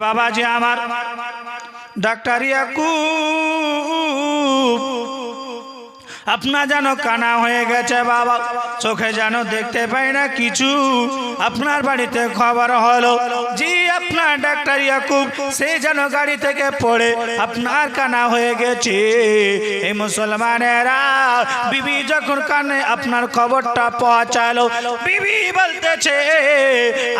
বাবাজি আমার ডাক্তার ইয়াকুব আপনার যেন কানা হয়ে গেছে বাবা, চোখে যেন দেখতে পাই না কিছু। আপনার বাড়িতে খবর হলো জি, আপনার ডাক্তার ইয়াকুব, সে যেন গাড়ি থেকে পড়ে আপনার কানা হয়ে গেছে। এই মুসলমানেরা, বিবি যখন কানে আপনার খবরটা পৌঁছালো, বিবি বলতেছে,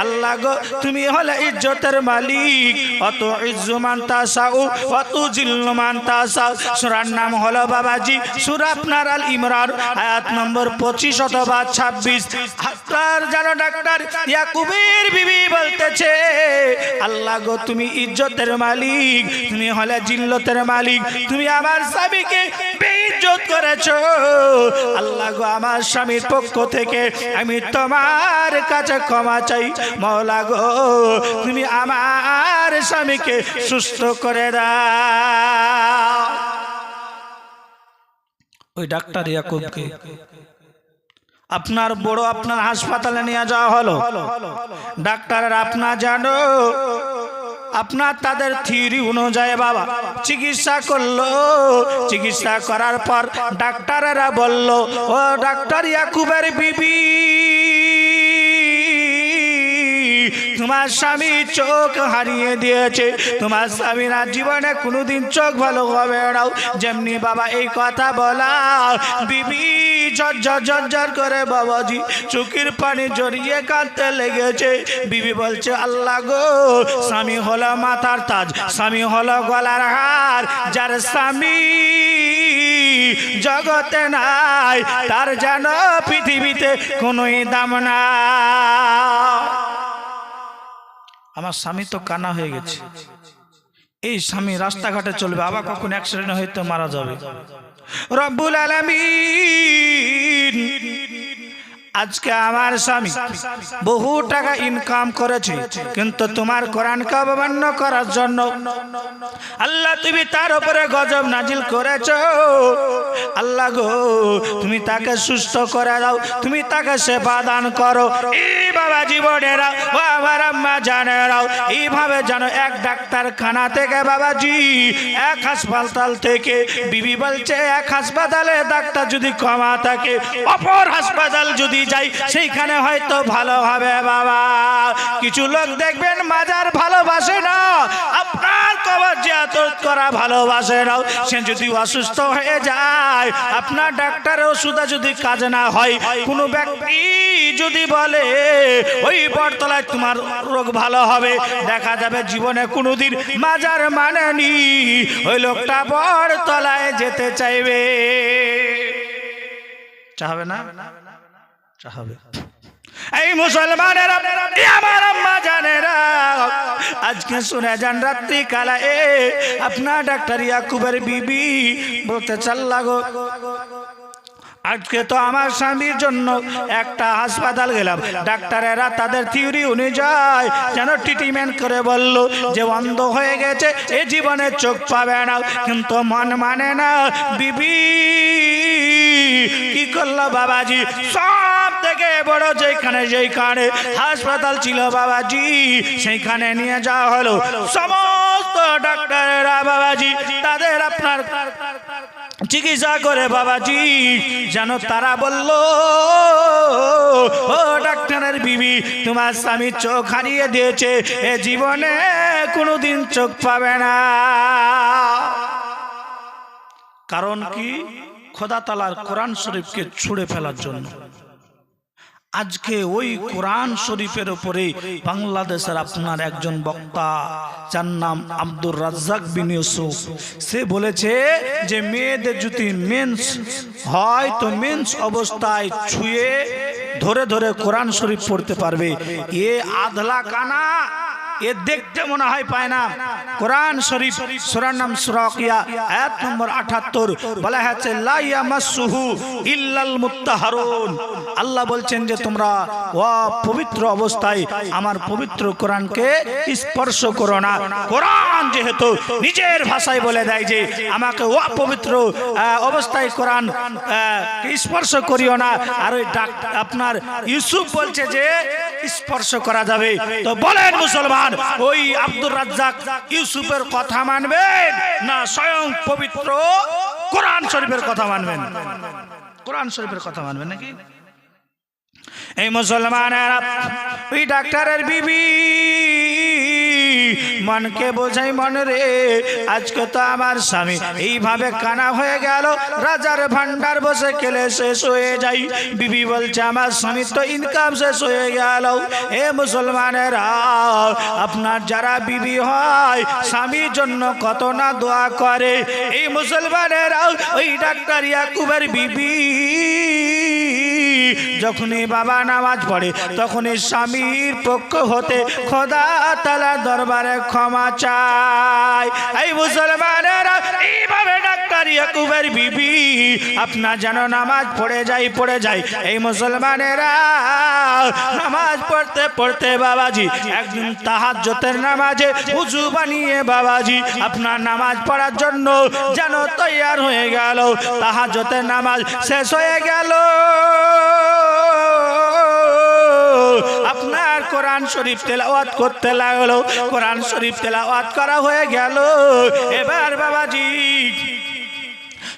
আল্লাহ গো, তুমি হলে ইজ্জতের মালিক। অত ইজ্জু মানতা সাউ অত জিল্লু মানতা সাউ সুরার নাম হলো বাবাজি, সুরা আপনার আল ইমরান, আয়াত নম্বর পঁচিশ অথবা ছাব্বিশ। আপনার যেন ডাক্তার ইয়াকুবের বিবি বলতেছে, আল্লাহ গো, তুমি ইজ্জতের মালিক, তুমি হলে জিল্লতের মালিক, তুমি আমার স্বামীকে বেইজ্জত করেছ। আল্লাহ গো, আমার স্বামীর পক্ষ থেকে আমি তোমার কাছে ক্ষমা চাই। মৌলা গো, তুমি আমার স্বামীকে সুস্থ করে দাও। ওই ডাক্তার ইয়াকুবকে আপনার বড় আপনার হাসপাতালে নিয়ে যাওয়া হলো। ডাক্তারের আপনার জানো, আপনার তাদের থিওরি অনুযায়ী বাবা, চিকিৎসা করল। চিকিৎসা করার পর ডাক্তারেরা বলল, ও ডাক্তার ইয়াকুবের বিবি। তোমার স্বামী চোখ হারিয়ে দিয়েছে। তোমার স্বামীর জীবনে কোনোদিন চোখ ভালো হবে না। যেমনি বাবা এই কথা বলা, বিবি ঝরঝর ঝরঝর করে বাবাজি চোখের পানি জড়িয়ে কাঁদতে লেগেছে। বিবি বলছে, আল্লাহ গো, স্বামী হলো মাথার তাজ, স্বামী হলো গলার হার। যার স্বামী জগতে নাই, তার যেন পৃথিবীতে কোনোই দাম না। আমার স্বামী তো কানা হয়ে গেছে। এই স্বামী রাস্তাঘাটে চলবে, আবার কখন অ্যাক্সিডেন্ট হয়তো মারা যাবে। রব্বুল আলামিন আজকে আমার স্বামী বহু টাকা ইনকাম করেছে, কিন্তু তোমার কোরআনকে অবমান্য করার জন্য আল্লাহ তুমি তার উপরে গজব নাজিল করেছ। আল্লাহ গো, তুমি তাকে সুস্থ করে দাও, তুমি তাকে সেবা দান করো। এই বাবা জীবনেরা, ও আমার আম্মা জানেরাও, এইভাবে যেন এক ডাক্তার খানা থেকে বাবাজি, এক হাসপাতাল থেকে বিবি বলছে, এক হাসপাতালে ডাক্তার যদি কমা থাকে, অপর হাসপাতাল যদি যাই সেইখানে হয়তো ভালো হবে বাবা। কিছু লোক দেখবেন মাজার ভালোবাসে না, আপনার কবর জিয়াতত করা ভালোবাসে না। সে যদি অসুস্থ হয়ে যায়, আপনার ডাক্তারের ওষুধে যদি কাজ না হয়, কোনো ব্যক্তি যদি বলে, ওই বটতলায় তোমার রোগ ভালো হবে। দেখা যাবে জীবনে কোনোদিন মাজার মানেনি, ওই লোকটা বটতলায় যেতে চাইবে। চাহবে না? এই মুসলমানেরা আজকে শুনে যান রাত্রি কালা এ, আপনার ডাক্তার ইয়াকুবের বিবি বলতে চাল্লা গো। আজকে তো আমার স্বামীর জন্য একটা হাসপাতাল গেলাম। ডাক্তারেরা তাদের থিওরি অনুযায়ী যেন ট্রিটমেন্ট করে বলল যে অন্ধ হয়ে গেছে, এ জীবনে চোখ পাবে না। কিন্তু মন মানে না, বিবি, কি করল বাবাজি? সব থেকে বড় যেখানে যেখানে হাসপাতাল ছিল বাবাজি, সেইখানে নিয়ে যাওয়া হলো। সমস্ত ডাক্তারেরা বাবাজি, তাদের আপনার চিকিৎসা করে বাবাজি, যেন তারা বলল, ও ডাক্তারের বিবি, তোমার স্বামী চোখ হারিয়ে দিয়েছে, এ জীবনে কোনোদিন চোখ পাবে না। কারণ কি? খোদা তালার কোরআন শরীফকে ছুঁড়ে ফেলার জন্য। আজকে ওই কোরআন শরীফের উপরে বাংলাদেশের আপনার একজন বক্তা, যার নাম আব্দুর রাজ্জাক বিন ইউসুফ। সে বলেছে যে মেয়েদের যদি মেন্স হয় তো মেন্স অবস্থায় ছুঁয়ে ধরে ধরে কোরআন শরীফ পড়তে পারবে। এ আধলা কানা এ দেখতে মনে হয় পায় না। কোরআন শরীফ, সুরার নাম সুরাকিয়া, আয়াত নম্বর আঠাত্তর বলা হয়েছে লাইয়া মাসুহু ইল্লাল মুত্তাহারুন। আল্লাহ বলছেন যে, তোমরা ও পবিত্র অবস্থায় আমার পবিত্র কোরআনকে স্পর্শ করো না। কোরআন যেহেতু নিজের ভাষায় বলে দেয় যে, আমাকে ও পবিত্র অবস্থায় কোরআন স্পর্শ করিও না। আর ওই ডাক, আপনার ইউসুফ বলছে যে স্পর্শ করা যাবে। তো বলেন মুসলমান, ওই আব্দুর রাজ্জাক ইউসুফের কথা মানবেন না স্বয়ং পবিত্র কোরআন শরীফের কথা মানবেন? কোরআন শরীফের কথা মানবেন নাকি? এই মুসলমানেরা, ওই ডাক্তারের বিবি মনকে বোঝাই মন রে, আজকে তো আমার স্বামী। এইভাবে কানা হয়ে গেল, রাজার ভান্ডার বসে খেলে শেষ হয়ে যাই বিবি বলছে, আমার স্বামী তো ইনকাম শেষ হয়ে গেল। এ মুসলমানেরা, আপনার যারা বিবি হয়, স্বামীর জন্য কত না দোয়া করে। এই মুসলমানেরা ওই ডাক্তার ইয়াকুবের বিবি। যখনই বাবা নামাজ পড়ে, তখনই স্বামীর পক্ষ হতে খোদা তালা দরবারে ক্ষমা চায় এই মুসলমানেরা, এইভাবে ডাক্তার বিবি, আপনার যেন নামাজ পড়ে যাই, পড়ে যায় এই মুসলমানেরা, নামাজ পড়তে পড়তে বাবাজি, একদিন তাহাজ্জতের নামাজে উজু বানিয়ে বাবাজি, আপনার নামাজ পড়ার জন্য যেন তৈয়ার হয়ে গেল। তাহাজ্জতের নামাজ শেষ হয়ে গেল। কোরআন শরীফ তেলাওয়াত করতে লাগল। কোরআন শরীফ তেলাওয়াত করা হয়ে গেল। এবার বাবাজি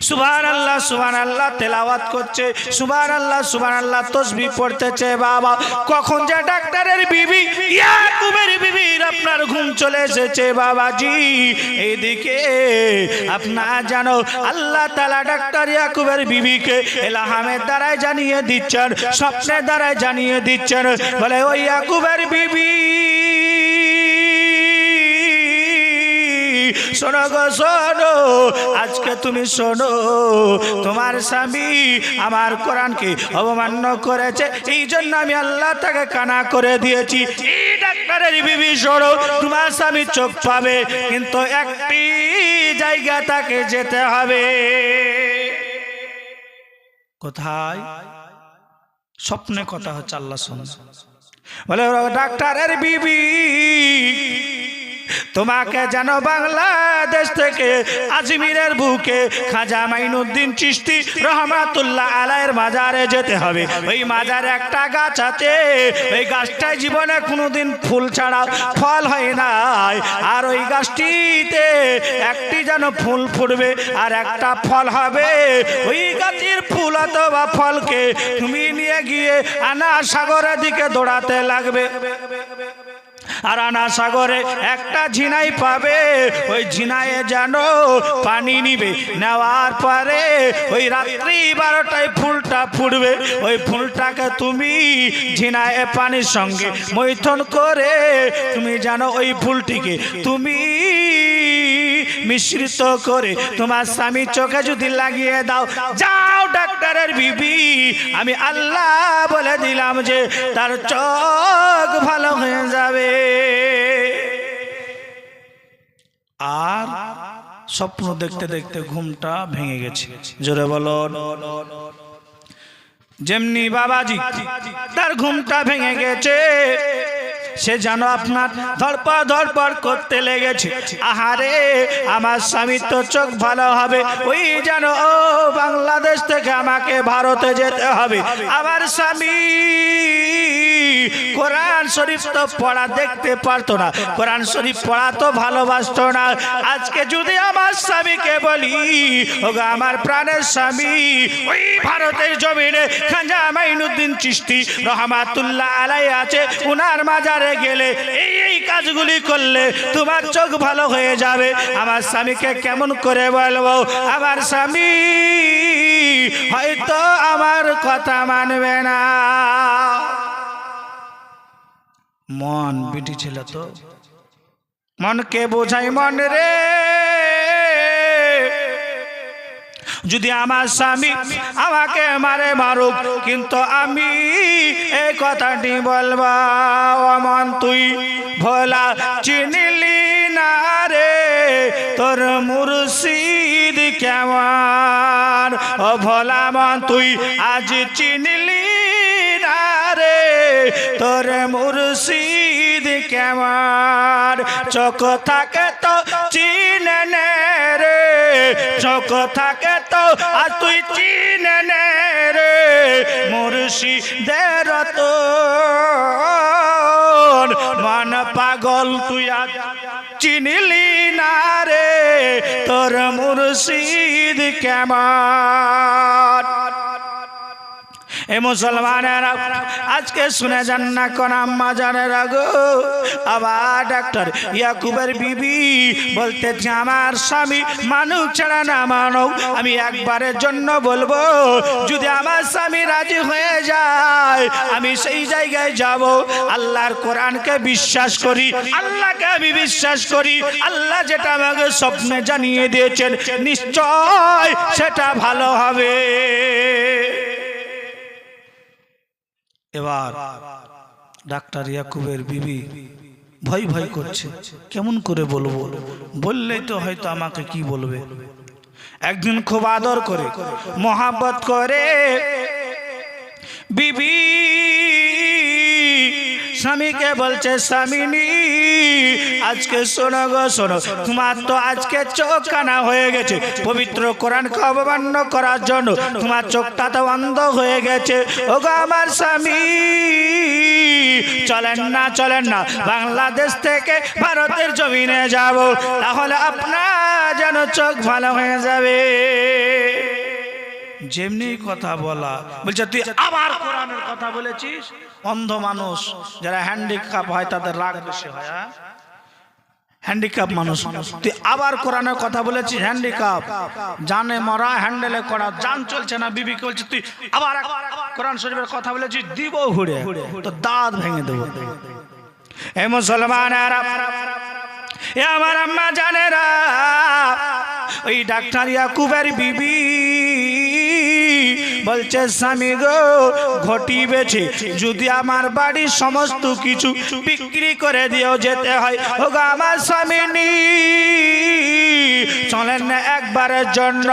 সুবান আল্লাহ সুবান আল্লাহ তেলাওয়াত করছে। সুবান আল্লাহ সুবান আল্লাহ তসবি পড়তেছে বাবা। কখন যে ডাক্তারের বিবি, ইয়াকুবের বিবির আপনার ঘুম চলে এসেছে বাবাজি। এদিকে আপনার জানো, আল্লাহ তালা ডাক্তার ইয়াকুবের বিবিকে এলাহামের দ্বারাই জানিয়ে দিচ্ছেন, স্বপ্নের দ্বারাই জানিয়ে দিচ্ছেন। বলে, ওই ইয়াকুবের বিবি শোনো গো, শোনো। আজকে তুমি শোনো, তোমার স্বামী আমার কোরআনকে অবমান্য করেছে। এই জন্য আমি আল্লাহ তাকে কানা করে দিয়েছি। ডাক্তারের বিবি শোনো, তোমার স্বামী চোখ পাবে, কিন্তু একটি জায়গা তাকে যেতে হবে। কোথায়? স্বপ্নে কথা হচ্ছে আল্লাহ শোনো। বলে ডাক্তারের বিবি তোমাকে যেন বাংলাদেশ থেকে আজমিরের বুকে খাজা মাইনুদ্দিন চিস্তি রহমাতুল্লাহ আলাইয়ের মাজারে যেতে হবে। ওই মাজারে একটা গাছ আছে ওই গাছটায় জীবনে কোনোদিন ফুল ছাড়া ফল হয় নাই। আর ওই গাছটিতে একটি যেন ফুল ফুটবে আর একটা ফল হবে। ওই গাছের ফুল অথবা ফলকে তুমি নিয়ে গিয়ে আনা সাগরের দিকে দৌড়াতে লাগবে। আর আনা সাগরে একটা ঝিনাই পাবে। ওই ঝিনায়ে যেন পানি নিবে। নেওয়ার পরে ওই রাত্রি বারোটায় ফুলটা ফুটবে। ওই ফুলটাকে তুমি ঝিনায়ে পানির সঙ্গে মৈথন করে তুমি জানো ওই ফুলটিকে তুমি মিশ্রিত করে তোমার স্বামী চোখে যদি লাগিয়ে দাও, যাও ডাক্তারের বিবি, আমি আল্লাহ বলে দিলাম যে তার চোখ ভালো হয়ে যাবে। আর স্বপ্ন দেখতে দেখতে ঘুমটা ভেঙে গেছে। জোরে বলো। যেমনি বাবাজি, তার ঘুমটা ভেঙে গেছে। সে যেন আপনার ধরপা ধরপর করতে লেগেছে। আহারে, আমার স্বামী তো চোখ ভালো হবে। ওই যেন ও বাংলাদেশ থেকে আমাকে ভারতে যেতে হবে। আমার স্বামী কোরআন শরীফ তো পড়া দেখতে পারতো না। কোরআন শরীফ পড়া তো ভালোবাসতো না। আজকে যদি আমার স্বামীকে বলি, ওগো, আমার প্রাণের স্বামী ওই ভারতের জমিনে খাজা মাইনুদ্দিন চিস্তি রহমাতুল্লাহ আলাই আছে, উনার মাজারে গেলে এই এই কাজগুলি করলে তোমার চোখ ভালো হয়ে যাবে। আমার স্বামীকে কেমন করে বলব? আমার স্বামী হয়তো আমার কথা মানবে না। মন বিটি ছিল তো। মনকে বোঝাই মন রে। যদি আমার স্বামী আমাকে মারে মারুক, কিন্তু আমি এই কথাটি বলবা, অমন তুই ভোলা চিনিলি না রে। তোর মুর্শিদ কেমন? ও ভোলা মন তুই আজ চিনিলি তোর মুর্শিদ কেমন চোখ থাকে তো চিনে নে রে। চোখ থাকে তো, আর তুই চিনে নে রে। মুর্শিদের তো মন পাগল তুই চিনিলি না রে। তোর মুর্শিদ কেমন এ মুসলমানেরা, আজকে শুনে যান না কোন আম্মা জানেরা আবার ডাক্তার ইয়াকুবের বিবি বলতেছে, আমার স্বামী মানুষ ছাড়া না মানব। আমি একবারের জন্য বলব, যদি আমার স্বামী রাজি হয়ে যায়, আমি সেই জায়গায় যাব। আল্লাহর কোরআনকে বিশ্বাস করি, আল্লাহকে আমি বিশ্বাস করি। আল্লাহ যেটা আমাকে স্বপ্নে জানিয়ে দিয়েছেন, নিশ্চয় সেটা ভালো হবে। এবার ডাক্তার ইয়াকুবের বিবি ভয় ভয় করছে। কেমন করে বলব? বললেই তো হয়তো আমাকে কি বলবে? একদিন খুব আদর করে, মহাব্বত করে, বিবি স্বামীকে বলছে, স্বামিনী, আজকে শোনো গো, শোনো। তোমার তো আজকে চোখ কানা হয়ে গেছে। পবিত্র কোরআন অবমান্য করার জন্য তোমার চোখটা তো অন্ধ হয়ে গেছে। ও গো আমার স্বামী, চলেন না চলেন না। বাংলাদেশ থেকে ভারতের জমিনে যাব। তাহলে আপনার যেন চোখ ভালো হয়ে যাবে। যেমনি কথা বলা, বলছে, তুই আবার কোরআনের কথা বলেছিস? অন্ধ মানুষ যারা হ্যান্ডিক্যাপ হয়, তাদের রাগ বেশি হয় হ্যাঁ? হ্যান্ডিক্যাপ মানুষ, তুই আবার কোরআনের কথা বলেছিস? হ্যান্ডিক্যাপ জানে, মরা হ্যান্ডেলে করা, জান চলছে না বিবিকে বলছে, তুই আবার কোরআন শরীফের কথা বলেছিস? দিব ঘুরে তো দাঁত ভেঙে দেবো। এ মুসলমান আমার আম্মা জানেরা, ওই ডাক্তার ইয়াকুবের বিবি বলছে, স্বামী গো ঘটি বেছে যদি আমার বাড়ির সমস্ত কিছু বিক্রি করে দিও যেতে হয় ও আমার স্বামী চলেন না একবারের জন্য।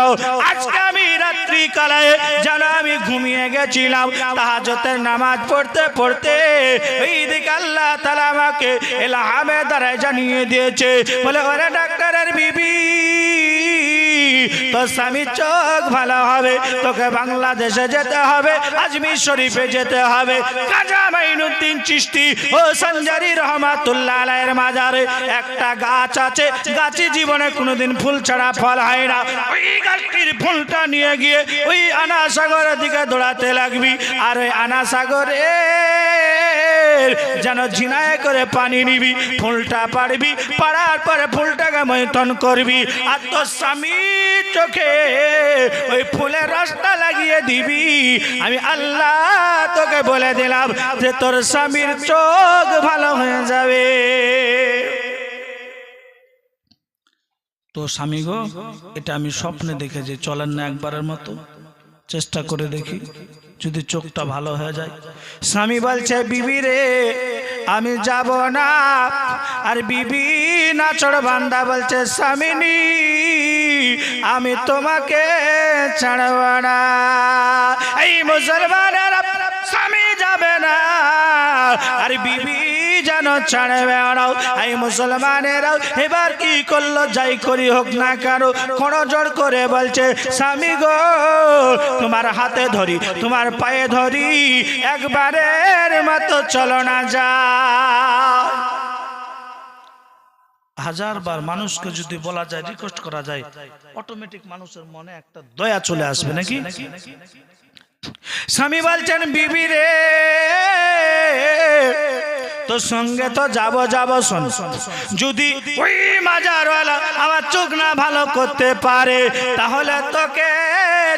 আজকে আমি রাত্রি কালায় যেন আমি ঘুমিয়ে গেছিলাম, তাহাজতের নামাজ পড়তে পড়তে এই দিকে আল্লাহ তালা আমাকে এলাহামে দ্বারায় জানিয়ে দিয়েছে। বলে, ওরে ডাক্তারের বিবি তোর স্বামী চোখ ভালো হবে, তোকে বাংলাদেশে যেতে হবে, আজমির শরীফে যেতে হবে। কাজা মাইনুদ্দিন চিস্তি ও সঞ্জারি রহমাতুল্লাহ আলাইয়ের মাজারে একটা গাছ আছে গাছে জীবনে কোনোদিন ফুল ছাড়া ফল হয় না। ওই গাছটির ফুলটা নিয়ে গিয়ে ওই আনা সাগরের দিকে দৌড়াতে লাগবি, আর ওই আনা সাগরে যেন ঝিনায় করে পানি নিবি, ফুলটা পারবি পাড়ার পরে ফুলটাকে মৈথন করবি। আর তোর স্বামী চোখে ওই ফুলের রাস্তা লাগিয়ে দিবি। আমি আল্লাহ তোকে বলে দিলাম যে তোর স্বামীর চোখ ভালো হয়ে যাবে। তো স্বামী গো, এটা আমি স্বপ্নে দেখেছি, চলেন না একবারের মতো। চেষ্টা করে দেখি। যদি চোখটা ভালো হয়ে যায়। স্বামী বলছে, বিবি রে, আমি যাব না। আর বিবি নাচড় বান্দা বলছে, স্বামিনী, আমি তোমাকে ছাড়ব না। এই মুসলমানের স্বামী যাবে না। আর বিবি যেন ছাড়বে ওরাও এই মুসলমানেরাও এবার কি করল? যাই করি হোক না কারও কোন জোর করে বলছে, স্বামী গো, তোমার হাতে ধরি, তোমার পায়ে ধরি, একবারের মতো চলো না যা হাজার বার মানুষকে যদি বলা যায় রিকোয়েস্ট করা যায় অটোমেটিক মানুষের মনে একটা দয়া চলে আসবে, নাকি? স্বামী বলছেন, বিবি রে, তোর সঙ্গে তো যাব যাব শোন। যদি ওই মাজারওয়ালা আমার চোখ না ভালো করতে পারে, তাহলে তোকে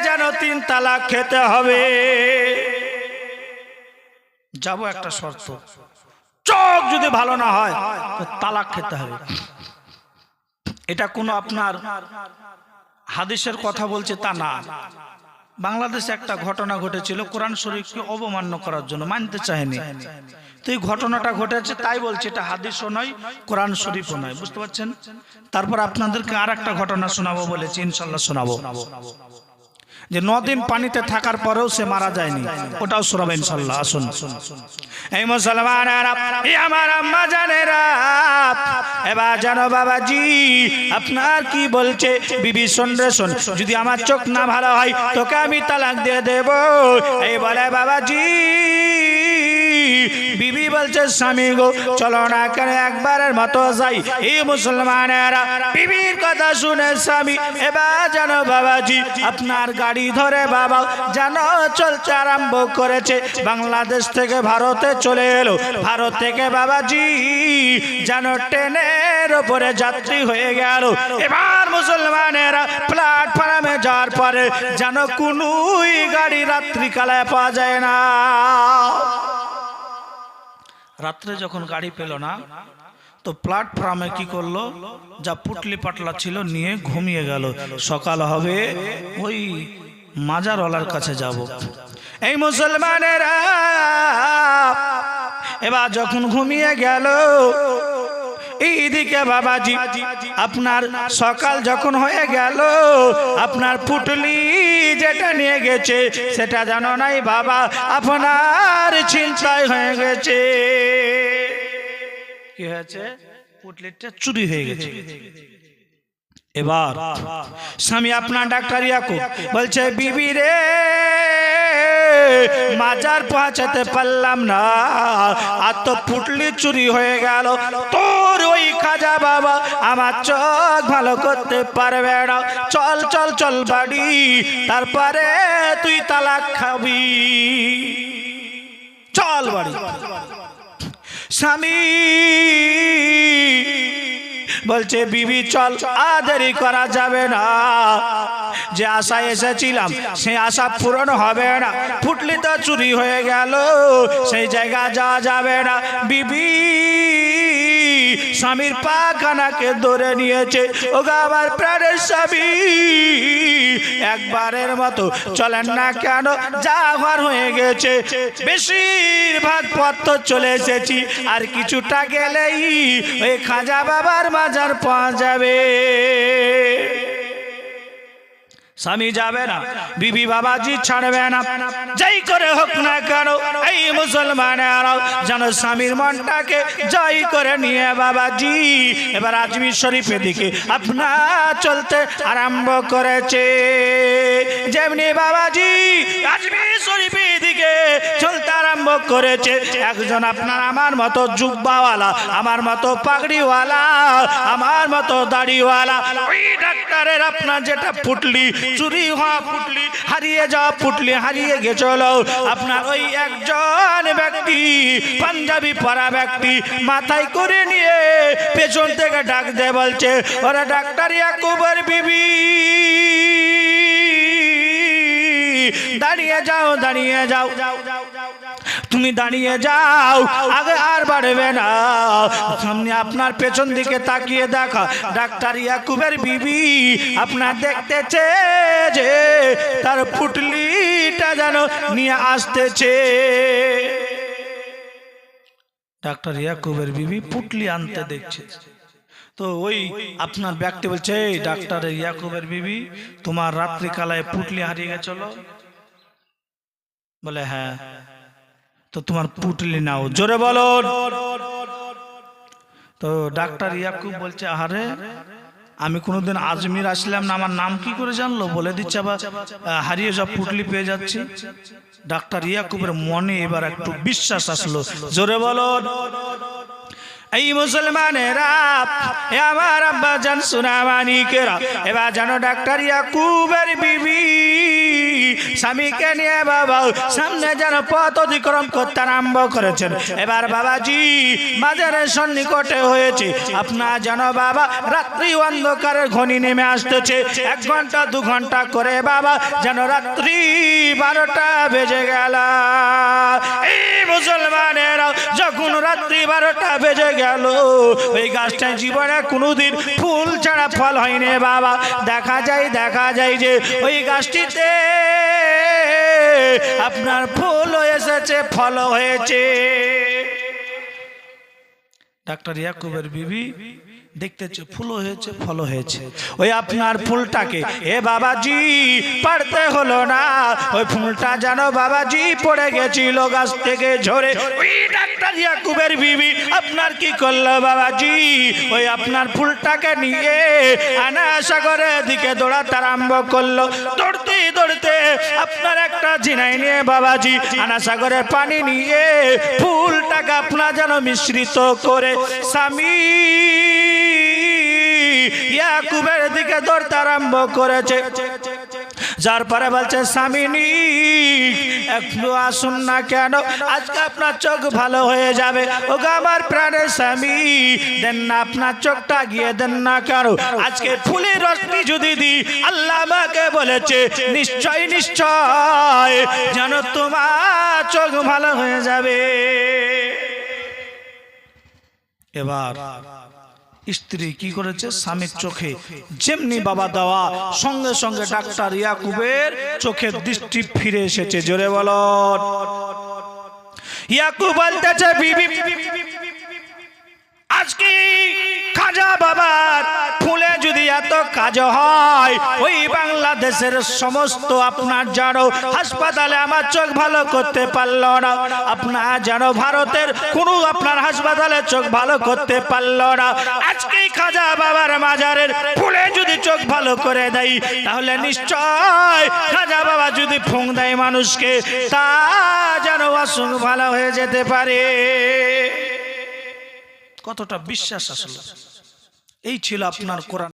যেন তিন তালাক খেতে হবে। যাব একটা শর্ত। চোখ যদি ভালো না হয় তালাক খেতে হবে। এটা কোনো আপনার হাদিসের কথা বলছে তা না। বাংলাদেশে একটা ঘটনা ঘটেছিল, কোরআন শরীফকে অবমান্য করার জন্য, মানতে চায়নি। তো এই ঘটনাটা ঘটেছে, তাই বলছে, এটা হাদিসও নয়, কোরআন শরীফও নয়, বুঝতে পারছেন? তারপর আপনাদেরকে আর একটা ঘটনা শোনাবো বলেছি ইনশাল্লাহ শোনাবো। যে নদিন পানিতে থাকার পরেও সে মারা যায়নি। ওটাও শোনাবে ইনশাল্লাহ আসুন। এই মুসলমান আমার আম্মা জানেরা, এবার জানো বাবাজি, আপনার কি বলছে? বিবি, শোন রে, শোন, যদি আমার চোখ না ভালো হয়, তোকে আমি তালাক দিয়ে দেব। এই বলে বাবাজি বিবি বলছে, স্বামী গো, চলো না কেন একবারের মতো যাই। এই মুসলমানেরা বিবির কথা শুনে, স্বামী, এবার জানো বাবাজি, আপনার গাড়ি ধরে বাবা জানো চলতে আরম্ভ করেছে। বাংলাদেশ থেকে ভারতে চলে এলো। ভারত থেকে বাবাজি যেন ট্রেনের ওপরে যাত্রী হয়ে গেল। এবার মুসলমানেরা প্ল্যাটফর্মে যাওয়ার পরে যেন কোনোই গাড়ি রাত্রিকালায় পাওয়া যায় না। রাত্রে যখন গাড়ি পেল না তো প্ল্যাটফর্মে কি করল? যা পুটলি পাটলা ছিল নিয়ে ঘুমিয়ে গেল। সকাল হবে ওই মাজারওয়ালার কাছে যাব। এই মুসলমানেরা এবার যখন ঘুমিয়ে গেল এইদিকে বাবাজি, আপনার সকাল যখন হয়ে গেল, আপনার পুটলি যেটা নিয়ে গেছে, সেটা জানো নাই বাবা, আপনার চিন্তায় হয়ে গেছে। কি হয়েছে? পুটলিটা চুরি হয়ে গেছে। এবার স্বামী আপনার ডাক্তার ইয়াকু বলছে, বিবি রে, মাজার পৌঁছাতে পারলাম না, আর তো পুটলি চুরি হয়ে গেল। তোর খাজা বাবা, আমার চোখ ভালো করতে পারবে না। চল চল চল বাড়ি, তারপরে তুই তালাক খাবি। চল বাড়ি। স্বামী বলছে, বিবি, চল আদেরি করা যাবে না। যে আশা এসেছিলাম সেই আশা পূরণ হবে না। ফুটলি তো চুরি হয়ে গেল, সেই জায়গা যাওয়া যাবে না। বিবি স্বামীর পাখানাকে ধরে নিয়েছে। ওগা আমার প্রাণের স্বামী, একবারের মতো চলেন না কেন? যা আবার হয়ে গেছে। বেশিরভাগ পথ তো চলে এসেছি। আর কিছুটা গেলেই ওই খাজা বাবার মাজার পাওয়া যাবে। স্বামী যাবে না, বিবি বাবাজি ছাড়বে না। যাই করে হোক না কেন, এই মুসলমানেরাও যেন স্বামীর মনটাকে জয় করে নিয়ে বাবাজি। এবার আজমির শরীফের দিকে আপনা চলতে আরম্ভ করেছে। যেমনি বাবাজি আজমির শরীফের দিকে চলতে আরম্ভ করেছে। একজন আপনার আমার মতো জুব্বাওয়ালা, আমার মতো পাগড়িওয়ালা, আমার মতো দাড়িওয়ালা। ওই ডাক্তারের আপনার যেটা ফুটলি, চুরি হওয়া ফুটলি, হারিয়ে যাওয়া ফুটলি, হারিয়ে গেছিল। আপনার ওই একজন ব্যক্তি, পাঞ্জাবি পরা ব্যক্তি, মাথায় করে নিয়ে পেছন থেকে ডাক দে বলছে, ওরা ডাক্তার ইয়াকুবের বিবি। দাঁড়িয়ে যাও দাঁড়িয়ে যাও। তুমি দাঁড়িয়ে যাও, আগে আর বাড়বে না। সামনে আপনার পেছন দিকে তাকিয়ে দেখা, ডাক্তার ইয়াকুবের বিবি আপনার দেখতেছে যে তার পুটলিটা যেন নিয়ে আসতেছে। ডাক্তার ইয়াকুবের বিবি পুটলি আনতে দেখছে। তো ওই আপনার ব্যক্তি বলছে ডাক্তার ইয়াকুবের বিবি, তোমার রাত্রিকালায় পুটলি হারিয়ে গেছিল বলে হ্যাঁ তো তোমার পুটলি নাও। জোরে বলো। তো ডাক্তার ইয়াকুব বলছে, আহারে, আমি কোনোদিন আজমির আসলাম না, আমার নাম কি করে জানলো? বলে দিচ্ছে, আবার হারিয়ে যা পুটলি পেয়ে যাচ্ছি। ডাক্তার ইয়াকুবের মনে এবার একটু বিশ্বাস আসলো। জোরে বলো। এই মুসলমানেরা আমার আব্বা জান সুনামানিকেরা, এবার জানো ডাক্তার ইয়াকুবের বিবি। স্বামীকে নিয়ে বাবা, সামনে যেন পথ অতিক্রম করতে আরম্ভ করেছেন। এবার বাবাজি মাজারের সন্নিকটে হয়েছে। আপনার যেন বাবা রাত্রি অন্ধকারের ঘনি নেমে আসতেছে। এক ঘণ্টা, দু ঘণ্টা করে বাবা যেন রাত্রি বারোটা বেজে গেল। এই মুসলমানেরা যখন রাত্রি বারোটা বেজে গেল, ওই গাছটা জীবনে কোনোদিন ফুল ছাড়া ফল হয়নি বাবা। দেখা যায় দেখা যায় যে ওই গাছটিতে আপনার ফুল এসেছে ফল হয়েছে। ডাক্তার ইয়াকুবের বিবি দেখতে হচ্ছে ফুলও হয়েছে ফলও হয়েছে। ওই আপনার ফুলটাকে এ বাবাজি পারতে হলো না। ওই ফুলটা যেন বাবাজি পড়ে গেছিল গাছ থেকে ঝরে। ওই ডাক্তার ইয়াকুবের বিবি আপনার কি করল বাবাজি? ওই আপনার ফুলটাকে নিয়ে আনা সাগরের দিকে দৌড়াতে আরম্ভ করল। দৌড়তে দৌড়তে আপনার একটা ঝিনাই নিয়ে বাবাজি আনা সাগরে পানি নিয়ে ফুলটাকে আপনার যেন মিশ্রিত করে। স্বামী ইয়াকুবের দিকে দৌড়তে আরম্ভ করেছে। যার পরে বলছে, স্বামিনী, একটু আসুন না কেন? আজকে আপনার চোখ ভালো হয়ে যাবে। ও আমার প্রাণের স্বামী, দেন না আপনার চোখটা গিয়ে, দেন না কেন আজকে ফুলের রশ্মি যদি দিই, আল্লাহ আমাকে বলেছে, নিশ্চয় নিশ্চয়, যেন তোমার চোখ ভালো হয়ে যাবে। এবার স্ত্রী কি করেছে? স্বামীর চোখে। যেমনি বাবা দেওয়া, সঙ্গে সঙ্গে ডাক্তার ইয়াকুবের চোখের দৃষ্টি ফিরে এসেছে। জোরে বল। ইয়াকুব বলতেছে, বিবি, আজকে খাজা বাবার ফুলে যদি এত কাজ হয়, ওই বাংলাদেশের সমস্ত আপনার জানো, হাসপাতালে আমার চোখ ভালো করতে পারল না। আপনার জানো, ভারতের কোনো আপনার হাসপাতালে চোখ ভালো করতে পারল না। আজকেই খাজা বাবার মাজারের ফুলে যদি চোখ ভালো করে দেয় তাহলে নিশ্চয় খাজা বাবা যদি ফুং দেয় মানুষকে, তা যেন অসুখ ভালো হয়ে যেতে পারে। কতটা বিশ্বাস আসলে। এই ছিল আপনার কোরআন।